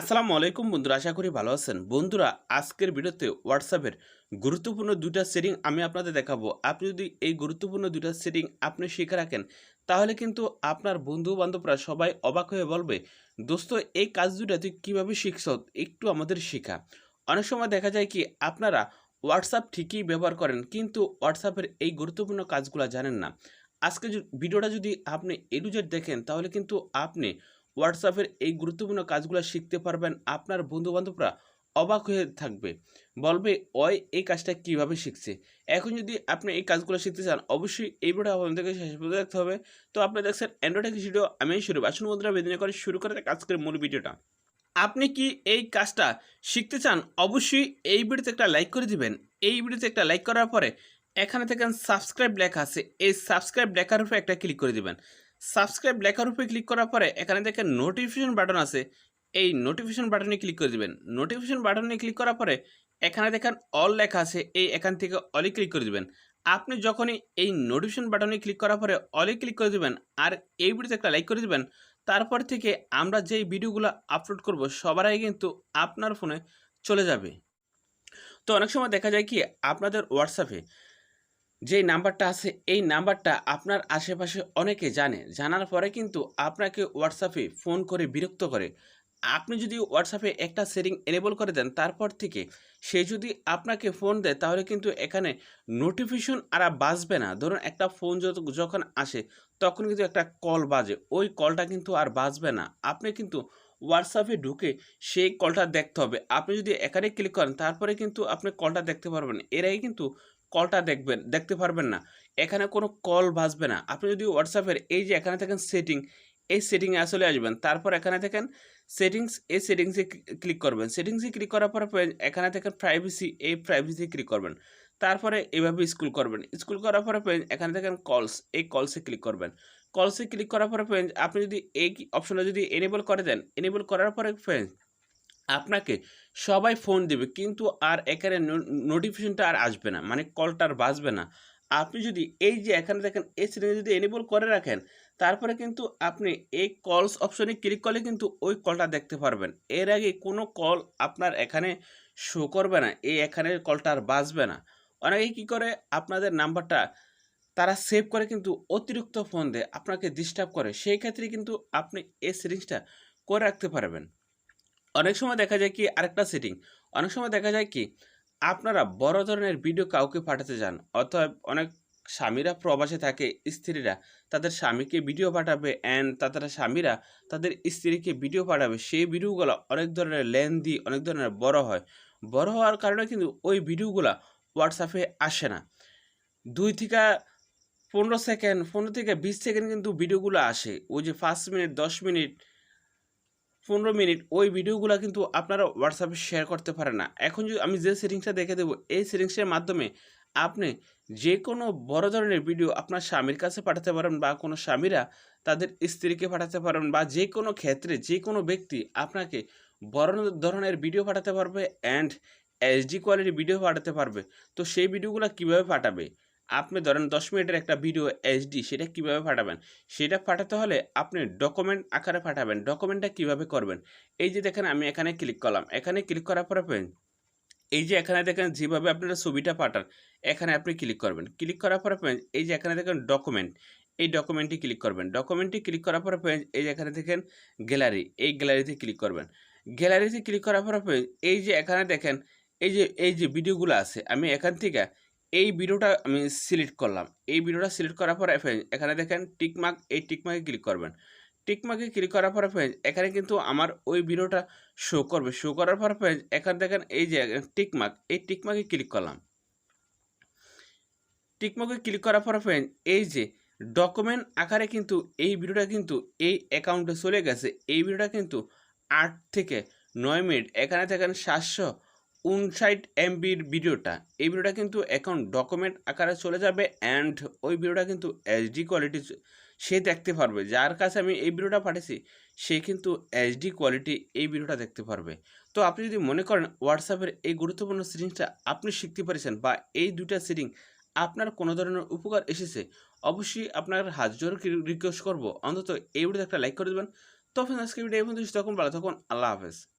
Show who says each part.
Speaker 1: আসসালামু আলাইকুম বন্ধুরা, আশা করি ভালো আছেন। বন্ধুরা, আজকের ভিডিওতে হোয়াটসঅ্যাপের গুরুত্বপূর্ণ দুটা সেটিং আমি আপনাদের দেখাবো। আপনি যদি এই গুরুত্বপূর্ণ দুটা সেটিং আপনি শিখে রাখেন, তাহলে কিন্তু আপনার বন্ধু বান্ধবরা সবাই অবাক হয়ে বলবে, দোস্ত, এই কাজ দুটা তুই কীভাবে শিখছ? একটু আমাদের শেখা। অনেক সময় দেখা যায় কি, আপনারা হোয়াটসঅ্যাপ ঠিকই ব্যবহার করেন, কিন্তু হোয়াটসঅ্যাপের এই গুরুত্বপূর্ণ কাজগুলো জানেন না। আজকে ভিডিওটা যদি আপনি এডুজেট দেখেন, তাহলে কিন্তু আপনি হোয়াটসঅ্যাপের এই গুরুত্বপূর্ণ কাজগুলো শিখতে পারবেন আপনার বন্ধুবান্ধবরা অবাক হয়ে থাকবে। বলবে, ওই, এই কাজটা কীভাবে শিখছে? এখন যদি আপনি এই কাজগুলো শিখতে চান, অবশ্যই এই ভিডিও আপনাদের থেকে শেষ পর্যন্ত দেখতে হবে। তো আপনি দেখছেন অ্যান্ড্রয়েড ভিডিও আমি শুরু। আসুন বন্ধুরা বেদিনে করে শুরু করে আজকের মূল ভিডিওটা আপনি কি এই কাজটা শিখতে চান, অবশ্যই এই ভিডিওতে একটা লাইক করে দিবেন। এই ভিডিওতে একটা লাইক করার পরে এখানে দেখেন সাবস্ক্রাইব লেখা আছে। এই সাবস্ক্রাইব লেখার উপরে একটা ক্লিক করে দিবেন। সাবস্ক্রাইব লেখার উপরে ক্লিক করার পরে এখানে দেখেন নোটিফিকেশন বাটন আছে। এই নোটিফিকেশন বাটনে ক্লিক করে দিবেন। নোটিফিকেশন বাটনে ক্লিক করার পরে এখানে দেখেন অল লেখা আছে। এই এখান থেকে অলে ক্লিক করে দিবেন। আপনি যখনই এই নোটিফিকেশন বাটনে ক্লিক করার পরে অলে ক্লিক করে দিবেন আর এই ভিডিওতে একটা লাইক করে দিবেন, তারপর থেকে আমরা যেই ভিডিওগুলো আপলোড করব, সবার আগে কিন্তু আপনার ফোনে চলে যাবে। তো অনেক সময় দেখা যায় কি, আপনাদের হোয়াটসঅ্যাপে যেই নাম্বারটা আছে, এই নাম্বারটা আপনার আশেপাশে অনেকে জানে। জানার পরে কিন্তু আপনাকে হোয়াটসঅ্যাপে ফোন করে বিরক্ত করে। আপনি যদি হোয়াটসঅ্যাপে একটা সেটিং এনেবল করে দেন, তারপর থেকে সে যদি আপনাকে ফোন দেয়, তাহলে কিন্তু এখানে নোটিফিকেশন আর বাজবে না। ধরুন একটা ফোন যখন আসে, তখন কিন্তু একটা কল বাজে। ওই কলটা কিন্তু আর বাজবে না। আপনি কিন্তু হোয়াটসঅ্যাপে ঢুকে সেই কলটা দেখতে হবে। আপনি যদি এখানে ক্লিক করেন, তারপরে কিন্তু আপনি কলটা দেখতে পারবেন এর আগে কিন্তু কলটা দেখবেন, দেখতে পারবেন না। এখানে কোনো কল বাজবে না। আপনি যদি হোয়াটসঅ্যাপের এই যে এখানে থাকেন সেটিং এই সেটিংয়ে আসলে আসবেন। তারপর এখানে দেখেন সেটিংস এই সেটিংসে ক্লিক করবেন। সেটিংসে ক্লিক করার পরে এখানে দেখেন প্রাইভেসি এই প্রাইভেসি ক্লিক করবেন। তারপরে এভাবে স্কুল করবেন। স্কুল করার পরে পরে এখানে দেখেন কলস এই কলসে ক্লিক করবেন। কলসে ক্লিক করার পরে পরে আপনি যদি এই অপশনটা যদি এনেবল করে দেন এনেবল করার পরে ফ্রেন্ড আপনাকে সবাই ফোন দেবে, কিন্তু আর এখানে নোটিফিকেশনটা আর আসবে না মানে কলটা আর বাজবে না। আপনি যদি এই যে এখানে দেখেন, এই সেটিংয়ে যদি এনেবল করে রাখেন, তারপরে কিন্তু আপনি এই কলস অপশনে ক্লিক করলে কিন্তু ওই কলটা দেখতে পারবেন। এর আগে কোনো কল আপনার এখানে শো করবে না, এই এখানে কলটা আর বাজবে না। অনেকে কী করে, আপনাদের নাম্বারটা তারা সেভ করে কিন্তু অতিরিক্ত ফোন দেয়, আপনাকে ডিস্টার্ব করে। সেই ক্ষেত্রে কিন্তু আপনি এই সেটিংসটা করে রাখতে পারবেন। অনেক সময় দেখা যায় কি আরেকটা সেটিং অনেক সময় দেখা যায় কি আপনারা বড় ধরনের ভিডিও কাউকে পাঠাতে যান, অথবা অনেক স্বামীরা প্রবাসে থাকে, স্ত্রীরা, তাদের স্বামীকে ভিডিও পাঠাবে অ্যান্ড তাদের স্বামীরা তাদের স্ত্রীকে ভিডিও পাঠাবে, সেই ভিডিওগুলো অনেক ধরনের লেন্দি অনেক ধরনের বড় হয়। বড় হওয়ার কারণে কিন্তু ওই ভিডিওগুলো হোয়াটসঅ্যাপে আসে না। দুই থেকে পনেরো সেকেন্ড পনেরো থেকে বিশ সেকেন্ড কিন্তু ভিডিওগুলো আসে। ওই যে পাঁচ মিনিট দশ মিনিট পনেরো মিনিট ওই ভিডিওগুলো কিন্তু আপনারা হোয়াটসঅ্যাপে শেয়ার করতে পারেন না। এখন যদি আমি যে সেটিংসটা দেখে দেবো, এই সেটিংসের মাধ্যমে আপনি যে কোনো বড় ধরনের ভিডিও আপনার স্বামীর কাছে পাঠাতে পারেন বা কোনো স্বামীরা তাদের স্ত্রীকে পাঠাতে পারেন বা যে কোনো ক্ষেত্রে যে কোনো ব্যক্তি আপনাকে বড় ধরনের ভিডিও পাঠাতে পারবে অ্যান্ড এইচডি কোয়ালিটির ভিডিও পাঠাতে পারবে। তো সেই ভিডিওগুলো কীভাবে পাঠাবে? আপনি ধরেন দশ মিনিটের একটা ভিডিও এইচডি সেটা কীভাবে পাঠাবেন? সেটা পাঠাতে হলে আপনি ডকুমেন্ট আকারে পাঠাবেন। ডকুমেন্টটা কীভাবে করবেন? এই যে দেখেন আমি এখানে ক্লিক করলাম। এখানে ক্লিক করার পরে এই যে এখানে দেখেন যেভাবে আপনারা ছবিটা পাঠান, এখানে আপনি ক্লিক করবেন। ক্লিক করার পরে এই যে এখানে দেখেন ডকুমেন্ট এই ডকুমেন্টটি ক্লিক করবেন। ডকুমেন্টটি ক্লিক করার পরে এই যে এখানে দেখেন গ্যালারি এই গ্যালারিতে ক্লিক করবেন। গ্যালারিতে ক্লিক করার পরে এই যে এখানে দেখেন, এই যে এই যে ভিডিওগুলো আছে, আমি এখান থেকে এই ভিডিওটা আমি সিলেক্ট করলাম। এই ভিডিওটা সিলেক্ট করার পরে ফ্রেন্ড এখানে দেখেন টিকমার্ক এই টিকমার্কে ক্লিক করবেন। টিকমার্কে ক্লিক করার পরে ফ্রেন্ড এখানে কিন্তু আমার ওই ভিডিওটা শো করবে। শো করার পরে ফ্রেন্ড এখানে দেখেন এই যে টিকমার্ক এই টিকমার্কে ক্লিক করলাম। টিকমার্কে ক্লিক করার পরে ফ্রেন্ড এই যে ডকুমেন্ট আকারে কিন্তু এই ভিডিওটা কিন্তু এই অ্যাকাউন্টে চলে গেছে। এই ভিডিওটা কিন্তু আট থেকে নয় মিনিট, এখানে দেখেন সাতশো উনষাট এমবির ভিডিওটা, এই ভিডিওটা কিন্তু এখন ডকুমেন্ট আকারে চলে যাবে অ্যান্ড ওই ভিডিওটা কিন্তু এইচডি কোয়ালিটি সে দেখতে পারবে। যার কাছে আমি এই ভিডিওটা পাঠিয়েছি, সে কিন্তু এইচডি কোয়ালিটি এই ভিডিওটা দেখতে পারবে। তো আপনি যদি মনে করেন হোয়াটসঅ্যাপের এই গুরুত্বপূর্ণ সেটিংসটা আপনি শিখতে পেরেছেন বা এই দুইটা সেটিং আপনার কোনো ধরনের উপকার এসেছে, অবশ্যই আপনার হাজার রিকোয়েস্ট করব। অন্তত এই ভিডিওতে একটা লাইক করে দেবেন। তখন আজকে ভিডিও পর্যন্ত তখন ভালো তখন আল্লাহ হাফেজ।